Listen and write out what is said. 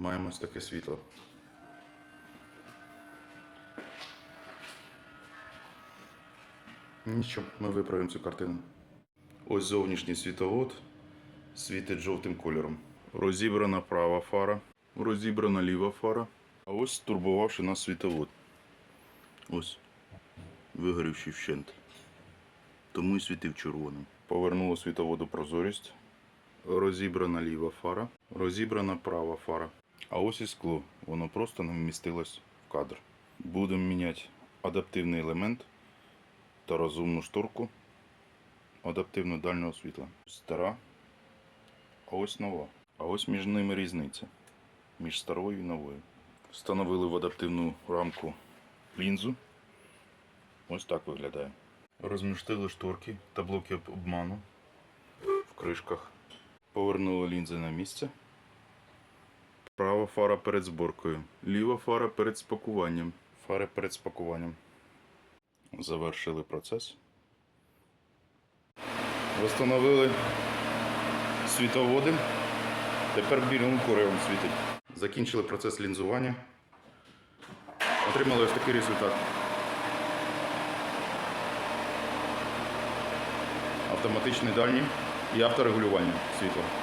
маємо ось таке світло. Нічого, ми виправимо цю картину. Ось зовнішній світовод світить жовтим кольором. Розібрана права фара, розібрана ліва фара. А ось турбувавши нас світовод. Ось вигорівший вщент. Тому і світив червоним. Повернуло світоводу прозорість. Розібрана ліва фара, розібрана права фара. А ось і скло. Воно просто не вмістилось в кадр. Будемо міняти адаптивний елемент та розумну шторку адаптивно дальнього світла. Стара, а ось нова. А ось між ними різниця. Між старою і новою. Встановили в адаптивну рамку лінзу. Ось так виглядає. Розмістили шторки та блоки обману в кришках. Повернули лінзи на місце. Права фара перед зборкою. Ліва фара перед спакуванням. Фари перед спакуванням. Завершили процес. Встановили світоводи. Тепер білим куревом світить. Закінчили процес лінзування. Отримали ось такий результат. Автоматичний дальній і авторегулювання світла.